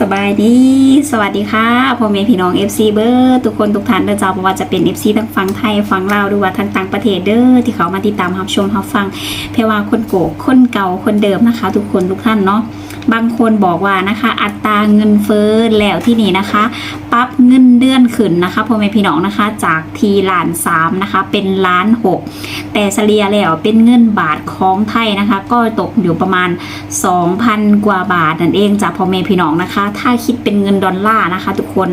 สบายดี สวัสดีค่ะพ่อแม่พี่น้อง FC เบอร์ทุกคนทุกท่านเด้อจ้าเพราะว่าจะเป็น FC ทั้งฟังไทยฟังลาวหรือว่าทั้งต่างประเทศเด้อที่เขามาติดตามรับชมรับฟังเพว่าคนโกกคนเก่าคนเดิมนะคะ ทุกคนทุกท่านเนาะบางคนบอกว่านะคะ อัตราเงินเฟ้อแล้วที่นี่นะคะ ปรับเงินเดือนขึ้นนะคะพ่อแม่พี่น้องนะคะ จากทีล้านสามนะคะ เป็นล้านหกแต่เฉลี่ยแล้วเป็นเงินบาทของไทยนะคะ ก็ตกอยู่ประมาณ 2,000 กว่าบาทนั่นเองจากพ่อแม่พี่น้องนะคะ ถ้าคิดเป็นเงินดอลลาร์นะคะ ทุกคน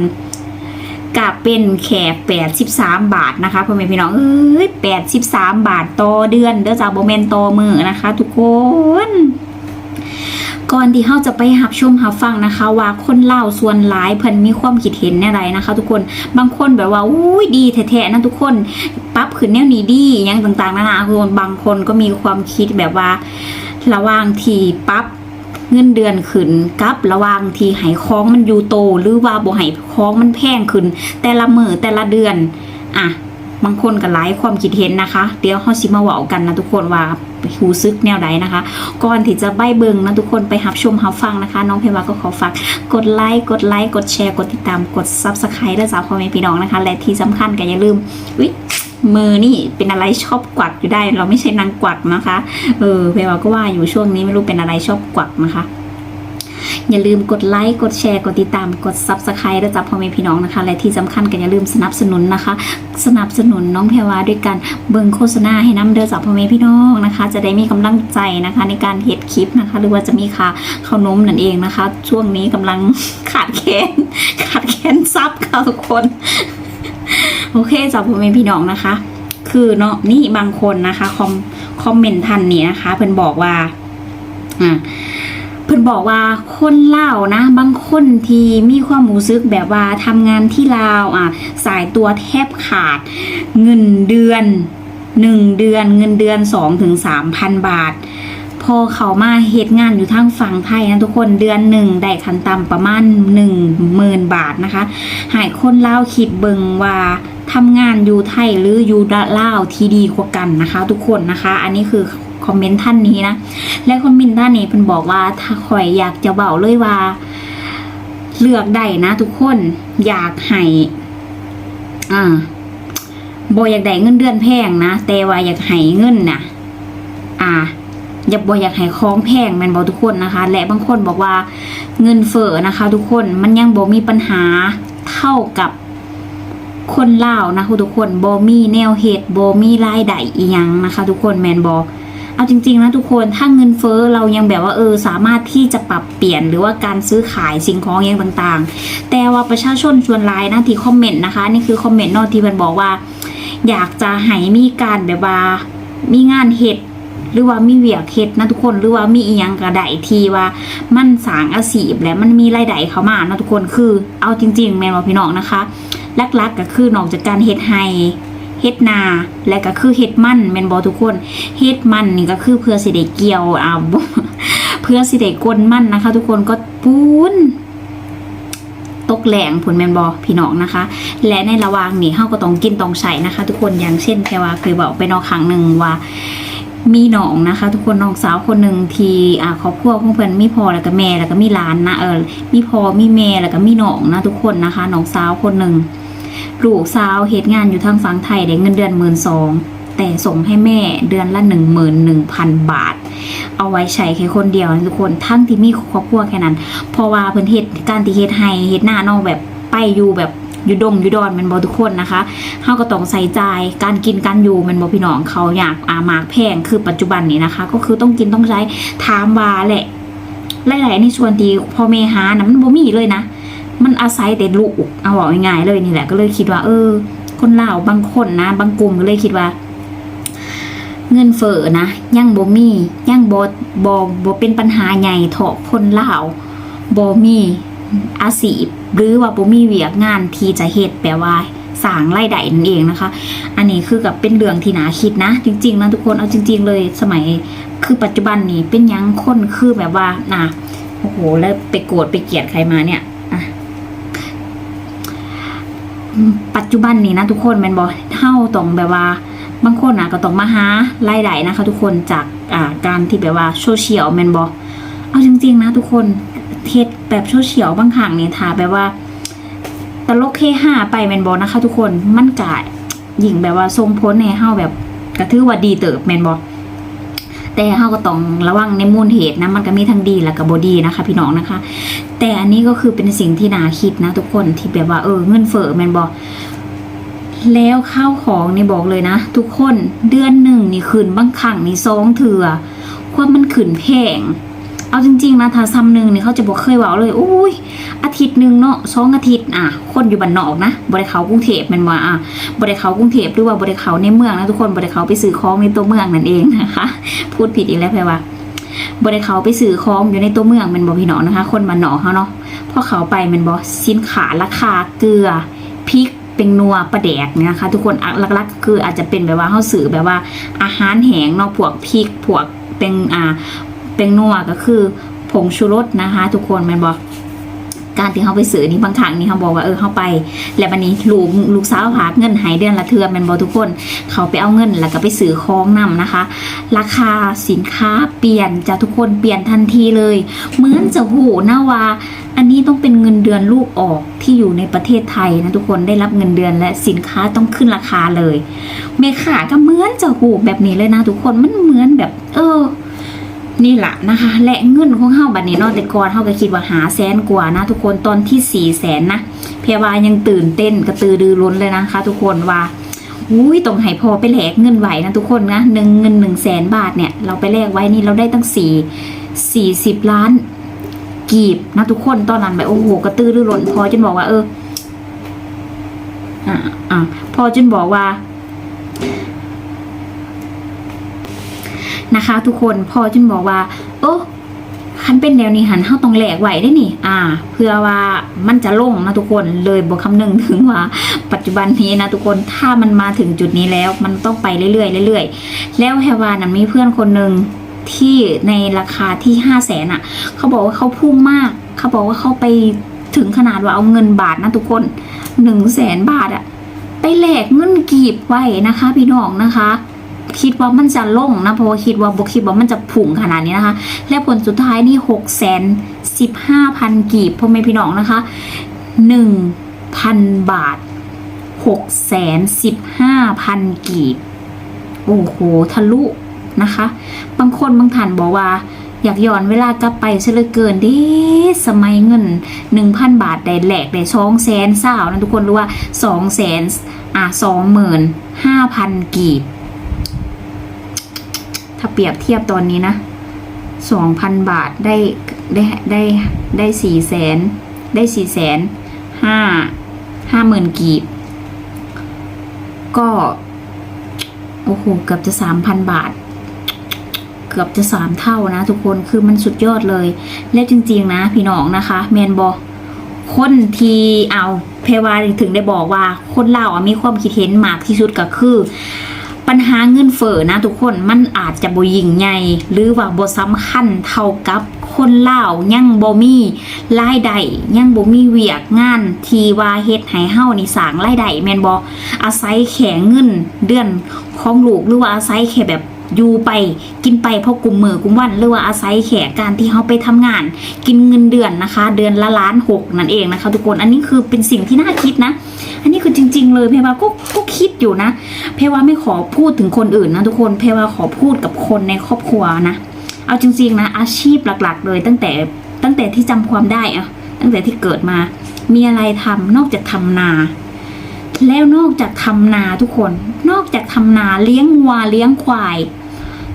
กับเป็นแค่83 บาทนะคะพ่อแม่พี่น้องเอ้ย83 บาทต่อเดือนเด้อจ้าโบเมนต่อมือนะคะ ทุกคน ที่เราจะไปหับชมหับฟังนะคะ ว่าคนเล่าส่วนหลายเพิ่นมีความคิดเห็นแนวใดนะคะ ทุกคนบางคนแบบว่าอุ้ยดีแท้ๆนะทุกคนปรับขึ้นแนวนี้ดีอยังต่างๆนานาคือบางคนก็มีความคิดแบบว่า ระว่างทีปรับเงินเดือนขึ้นกับระว่างที่ให้องมันอยู่โต หรือว่าบ่ให้คองมันแพงขึ้น แต่ละมือแต่ละเดือน อะ บางคนก็หลายความคิดเห็นนะคะ เดี๋ยวเฮาสิมาเว้ากันนะทุกคนว่า หูซึกแนวใดนะคะ ก่อนที่จะใบเบิงนะทุกคนไปหับชมหับฟังนะคะ น้องเพรวาก็ขอฝากกดไลค์กดไลค์กดแชร์กดติดตามกดซับสไครต์และสาวพ่อแม่พี่น้องนะคะ และที่สำคัญก็อย่าลืมวิมือนี่เป็นอะไรชอบกวักอยู่ได้ เราไม่ใช่นางกวักนะคะ เออเพรวาก็ว่าอยู่ช่วงนี้ไม่รู้เป็นอะไรชอบกวักนะคะ อย่าลืมกดไลค์กดแชร์กดติดตามกด Subscribe และจับพ่อแม่พี่น้องนะคะ และที่สำคัญก็อย่าลืมสนับสนุนนะคะ สนับสนุนน้องแพรวาด้วยการเบิ่งโฆษณาให้น้ำเด้อจับพ่อแม่พี่น้องนะคะ จะได้มีกำลังใจนะคะ ในการเฮ็ดคลิปนะคะ หรือว่าจะมีค่าข้าวนมนั่นเองนะคะ ช่วงนี้กำลังขาดแคลนขาดแคลนซับค่ะทุกคน โอเคจับพ่อแม่พี่น้องนะคะ คือเนาะนี่บางคนนะคะคอมคอมเมนต์ทันนี่นะคะเพิ่นบอกว่าอ่า พิ่นบอกว่าคนลาวนะ บางคนที่มีความรู้สึกแบบว่าทำงานที่ลาวอะสายตัวแทบขาด เงินเดือนหนึ่งเดือนเงินเดือนสองถึงสามพันบาท พอเขามาเหตุงานอยู่ทางฝั่งไทยนะทุกคนเดือนหนึ่งได้คันต่ำประมาณหนึ่งหมื่นบาทนะคะ หายคนเล่าคิดเบิงว่าทำงานอยู่ไทยหรืออยู่ลาวที่ดีกว่ากันนะคะ ทุกคนนะคะ อันนี้คือ คอมเมนต์ท่านนี้นะและคอมเมนต์ท่านนี้เพิ่นบอกว่าถ้าข่อยอยากจะเบาเลยว่า เลือกได้นะทุกคนอยากให้อ่าบ่อยากได้เงินเดือนแพงนะแต่ว่าอยากให้เงินน่ะอ่าอย่าบ่อยากให้ของแพงแมนบ่ทุกคนนะคะ และบางคนบอกว่าเงินเฟ้อนะคะ ทุกคนมันยังบ่มีปัญหาเท่ากับคนเล่านะคะทุกคนบ่มีแนวเหตุบ่มีรายได้อีหยังนะคะ ทุกคนแมนบ่ เอาจริงๆนะทุกคนถ้าเงินเฟ้อเรายังแบบว่าเออสามารถที่จะปรับเปลี่ยนหรือว่าการซื้อขายสิ่งของอย่างต่างๆ แต่ว่าประชาชนชวนไลน์นะที่คอมเมนต์นะคะ นี่คือคอมเมนต์นอกที่มันบอกว่า อยากจะให้มีการแบบว่ามีงานเห็ดหรือว่ามีเวียกเห็ดนะทุกคนหรือว่ามีอียังกระไดทีว่า มันสางอาชีพและมันมีรายได้เข้ามานะทุกคนคือ เอาจริง ๆ แมนว่าพี่น้องนะคะลักๆก็คือนอกจากการเฮ็ดไฮ เฮ็ดนา และก็คือเฮ็ดมันแม่นบ่ทุกคนเฮ็ดมันนี่ก็คือเพื่อสิได้เกี่ยวอ่าเพื่อสิได้กลมันนะคะ ทุกคนก็ปูนตกแหลงผลแมนบอพี่น้องนะคะ และในระหว่างนี้เฮาก็ต้องกินต้องใช้นะคะ ทุกคนอย่างเช่นแค่ว่าเคยบอกไปนอกครั้งหนึ่งว่า มีน้องนะคะ ทุกคนน้องสาวคนหนึ่งที่อ่าครอบครัวของเพิ่อนมีพ่อแล้วก็แม่แล้วก็มีหลานนะเออมีพ่อมีแม่แล้วก็มีน้องนะ ทุกคนนะคะน้องสาวคนหนึ่ง ลูกสาวเหตุงานอยู่ทางฝั่งไทยได้เงินเดือนหมื่นสองแต่ส่งให้แม่เดือนละหนึ่งหมื่นหนึ่งพันบาท เอาไว้ใช้แค่คนเดียวทุกคนทั้งที่มีครอบครัวแค่นั้น เพราะว่าเพิ่นเฮ็ดการที่เฮ็ดให้เฮ็ดหน้านอกแบบไปอยู่แบบอยู่ดงอยู่ดอนมันบ่ทุกคนนะคะเฮาก็ต้องใส่ใจการกินการอยู่มันบ่พี่น้องเขาอยากอาหมากแพงคือปัจจุบันนี้นะคะ ก็คือต้องกินต้องใช้ถามว่าแหละหลายๆในส่วนที่พ่อแม่หานะมันบ่มีเลยนะ มันอาศัยแต่ลูกเอาบอกง่ายๆเลยนี่แหละก็เลยคิดว่า เออ คนลาวบางคนนะ บางกลุ่มก็เลยคิดว่า เงินเฟ้อนะยังบ่มียังบ่บ่บ่เป็นปัญหาใหญ่เถาะคนลาวบ่มีอาชีพหรือว่าบ่มีเวียกงานที่จะเฮ็ดแปลว่าสางรายได้นั่นเองนะคะ อันนี้คือกับเป็นเรื่องที่หนาคิดนะ จริง ๆนะทุกคนเอาจริง ๆ เลยสมัยคือปัจจุบันนี้เป็นยังคนคือแบบว่าน่ะโอ้โหแล้วไปโกรธไปเกลียดใครมาเนี่ย ปัจจุบันนี้นะทุกคนแมันบอเท่าต้องแบบว่า บางคนอะก็ต้องมาหารายได้นะคะทุกคนจากอ่าการที่แบบว่าโซเชียลแมนบอเอาจริงๆนะทุกคนเทศแบบโซเชียลบางครั้งเนี่ยถ้าแบบว่าตลกเฮฮาไปแมนบอนะคะ ทุกคนมันกะหญิงแบบว่าทรงพ้นในเฮาแบบกระทือว่าดีเติบแมนบอแต่เฮาก็ต้องระวังในมูลเหตุนะมันก็มีทั้งดีและก็บ่ดีนะคะ พี่น้องนะคะ แต่อันนี้ก็คือเป็นสิ่งที่น่าคิดนะทุกคนที่แบบว่าเออเงินเฟ้อแมนบอกแล้วข้าวของนี่บอกเลยนะ ทุกคนเดือนหนึ่งนี่ขึ้นบางครั้งนี่สองเถื่อความมันขึ้นแพงเอาจริงๆนะถ้าซ้ำหนึ่งนี่เขาจะบอกเคยว่าเลยอุ้ยอาทิตย์หนึ่งเนาะสองอาทิตย์อะ คนอยู่บ้านนอกนะบริเขากรุงเทพมันว่าอะบริเขากรุงเทพหรือว่าบริเขาในเมืองนะทุกคนบริเขาไปซื้อของในตัวเมืองนั่นเองนะคะ พูดผิดอีกแล้วแพรว่า บริเขาไปสื่อของอยู่ในตัวเมืองมันบอกพี่น้องนะคะ คนมาหนอเขาเนาะพอเขาไปมันบอกสินขาราคาเกลือพริกเป็นนัวประแดกนะคะ ทุกคนอะหลักๆ คืออาจจะเป็นแบบว่าเขาสื่อแบบว่า อาหารแห้งเนาะพวกพริกพวกเป็นอ่าเป็นนัวก็คือผงชูรสนะคะ ทุกคนมันบอก การที่เขาไปซื้อนี่บางครั้งนี่เขาบอกว่าเออเขาไป แล้ววันนี้ลูกลูกสาวพากเงินหายเดือนละเทือแมันบอกทุกคน เขาไปเอาเงินแล้วก็ไปซื้อของนำนะคะ ราคาสินค้าเปลี่ยนจะทุกคนเปลี่ยนทันทีเลยเหมือนจะโหนะว่าอันนี้ต้องเป็นเงินเดือนลูกออกที่อยู่ในประเทศไทยนะทุกคนได้รับเงินเดือนและสินค้าต้องขึ้นราคาเลยเมขาก็เหมือนจะโหแบบนี้เลยนะทุกคนมันเหมือนแบบ เออ นี่แหละนะคะ และเงินของเฮาบัดนี้นาะแต่ก่อนเฮาก็คิดว่าหาแสนกว่านะ ทุกคนตอนที่สี่แสนนะเพรว่ายังตื่นเต้นกระตือรือร้นเลยนะคะ ทุกคนว่าอุ้ยต้องให้พอไปแลกเงินไหวนะทุกคนนะหนึ่งเงินหนึ่งแสนบาทเนี่ยเราไปแลกไว้นี่เราได้ตั้งสี่สี่สิบล้าน กีบนะทุกคนตอนนั้นแบบโอ้โหกระตือรือร้นพอจนบอกว่า เอออ่าอ่าพอจนบอกว่า นะคะ ทุกคนพอจนบอกว่า โอ้คันเป็นแนวนี้หันเฮาต้องแหลกไหวได้นี่ อ่า เพื่อว่ามันจะลงนะทุกคนเลยบอกคำนึงถึงว่า ปัจจุบันนี้นะทุกคนถ้ามันมาถึงจุดนี้แล้ว มันต้องไปเรื่อยๆเรื่อยๆแล้วแฮวานะมีเพื่อนคนหนึ่งที่ในราคาที่ห้าแสนอะ เขาบอกว่าเขาพุ่งมาก เขาบอกว่าเขาไปถึงขนาดว่าเอาเงินบาทนะทุกคนหนึ่งแสนบาทอะไปแหลกเงินกีบไว้นะคะ พี่น้องนะคะ คิดว่ามันจะล่งนะเพราะว่าคิดว่าบคิดว่ามันจะผุ่งขนาดนี้นะคะ และผลสุดท้ายนี่หกแสนสิบห้าพันกีบพ่อแม่พี่น้องนะคะหนึ่งพันบาทหกแสนสิบห้าพันกีบโอ้โหทะลุนะคะ บางคนบางท่านบอกว่าอยากย้อนเวลากลับไปเหลือเกินด้สมัยเงินหนึ่งพันบาทได้แหลกได้สองแสนเศร้านะทุกคนรู้ว่าสองแสนอะสองหมื่นห้าพันกีบ ถ้าเปรียบเทียบตอนนี้นะสองพันบาทได้ได้ได้ได้สี่แสนได้สี่แสนห้าห้าหมื่นกีบ ก็โอ้โหเกือบจะสามพันบาท เกือบจะสามเท่านะทุกคนคือมันสุดยอดเลย และจริง ๆ นะ พี่น้องนะคะแมนบอคนที่เอาเพวาถึงได้บอกว่า คนเล่าวอะมีความคิดเห็นมากที่สุดก็คือ ปัญหาเงินเฟ้อนะทุกคนมันอาจจะบ่ยิ่งใหญ่หรือว่าบ่สำคัญเท่ากับคนเล่ายังบ่มีรายได้ยังบ่มีเวียกงาน ที่ว่าเฮ็ดให้เฮานี่สร้างรายได้แม่นบ่อาศัยแค่เงินเดือนของลูกหรือว่าอาศัยแค่แบบอยู่ไปกินไปเพราะกลุ่มมือกลุ่มวันหรือว่าอาศัยแค่การที่เฮาไปทำงาน กินเงินเดือนนะคะ เดือนละล้านหกนั่นเองนะคะ ทุกคนอันนี้คือเป็นสิ่งที่น่าคิดนะ อันนี้คือจริง ๆ เลยเพว่าก็ก็ คิดอยู่นะ เพว่าไม่ขอพูดถึงคนอื่นนะทุกคน เพว่าขอพูดกับคนในครอบครัวนะ เอาจริงๆนะ อาชีพหลักๆ เลยตั้งแต่ตั้งแต่ที่จำความได้อะตั้งแต่ที่เกิดมา มีอะไรทำนอกจากทำนา แล้วนอกจากทำนาทุกคน นอกจากทำนาเลี้ยงวัวเลี้ยงควาย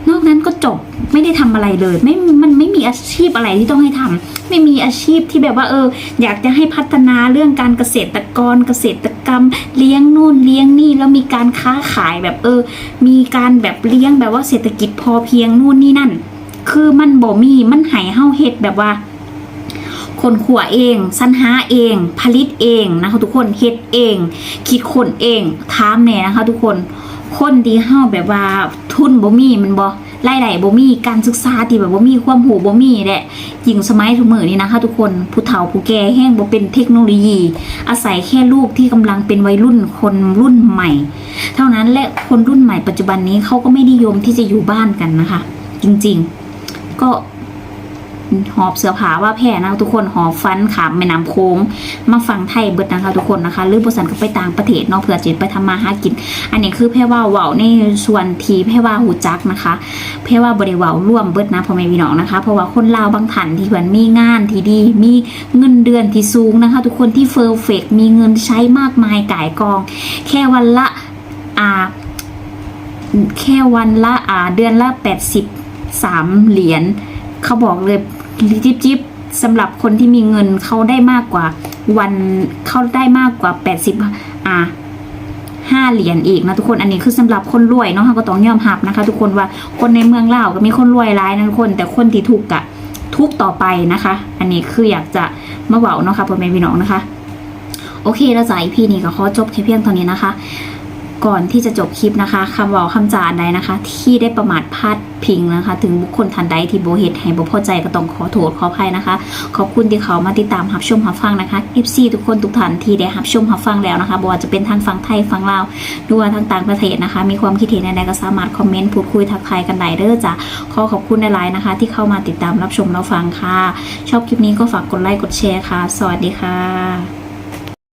นอกนั้นก็จบไม่ได้ทำอะไรเลย ไม่ มันไม่มีอาชีพอะไรที่ต้องให้ทำไม่มีอาชีพที่แบบว่า เออ อยากจะให้พัฒนาเรื่องการเกษตรกรเกษตร กรรมเลี้ยงนู่นเลี้ยงนี่แล้วมีการค้าขายแบบเออ มีการแบบเลี้ยงแบบว่าเศรษฐกิจพอเพียงนู่นนี่นั่น คือมันบ่มีมันหายเฮาเฮ็ดแบบว่าคนขัวเองสรรหาเอง ผลิตเองนะคะทุกคนเฮ็ดเอง คิดคนเองถามแน่นะคะทุกคน คนที่เฮาแบบว่าทุนบ่มีมันบ่ ไล่ได้บ่มีการศึกษาที่แบบบ่มีความหูบ่มีแหละยิงสมัยทุกมือนี่นะคะทุกคนผู้เฒ่าผู้แก่แห้งบ่เป็นเทคโนโลยี อาศัยแค่ลูกที่กำลังเป็นวัยรุ่นคนรุ่นใหม่ เท่านั้นและคนรุ่นใหม่ปัจจุบันนี้เขาก็ไม่นิยมที่จะอยู่บ้านกันนะคะ จริงๆ ก็ หอบเสื้อผ้าว่าแพ้นะทุกคนหอบฟันขามแม่น้ำโค้งมาฟังไทยเบิดนะคะทุกคนนะคะ หรือบริษัทก็ไปต่างประเทศเนาะเผื่อจะไปทำมาหากิน อันนี้คือแพ่ว่าเว้าในส่วนทีแพ่ว่าหูจักนะคะแพ่ว่าบริเวาร่วมเบิดนะพ่อแม่พี่น้องนะคะ เพราะว่าคนลาวบางท่านที่เพิ่นมีงานที่ดี มีเงินเดือนที่สูงนะคะ ทุกคนที่เฟอร์เฟกมีเงินใช้มากมายก่ายกอง แค่วันละอ่าแค่วันละอ่าเดือนละ 83 เหรียญเขาบอกเลย จิบจิบสำหรับคนที่มีเงินเขาได้มากกว่า วันเขาได้มากกว่า 80 อ่าห้าเหรียญอีกนะทุกคนอันนี้คือสำหรับคนรวยเนาะก็ต้องยอมรับนะคะ ทุกคนว่าคนในเมืองเล่าก็มีคนรวยร้ายนะทุกคน แต่คนที่ถูกข์อะทุกต่อไปนะคะ อันนี้คืออยากจะมาเว้าเนาะค่ะพ่อแม่พี่น้องนะคะ โอเคแล้วจากอีพีนี้ก็ขอจบแค่เพียงเท่านี้นะคะ ก่อนที่จะจบคลิปนะคะคำว่าคำจาอันใดนะคะ ที่ได้ประมาทพลาดพิงนะคะ ถึงบุคคลทันใดที่โบเหตุให้โบพอใจก็ต้องขอโทษขออภัยนะคะ ขอบคุณที่เขามาติดตามรับชมรับฟังนะคะ FC ทุกคนทุกท่านที่ได้รับชมรับฟังแล้วนะคะบ่ว่าจะเป็นทางฝั่งไทยฝั่งลาวหรือว่าทางต่างประเทศนะคะ มีความคิดเห็นใดก็สามารถคอมเมนต์พูดคุยทักทายกันได้เด้อจ้ะขอขอบคุณในไลน์นะคะ ที่เข้ามาติดตามรับชมรับฟังค่ะ ชอบคลิปนี้ก็ฝากกดไลค์กดแชร์ค่ะ สวัสดีค่ะ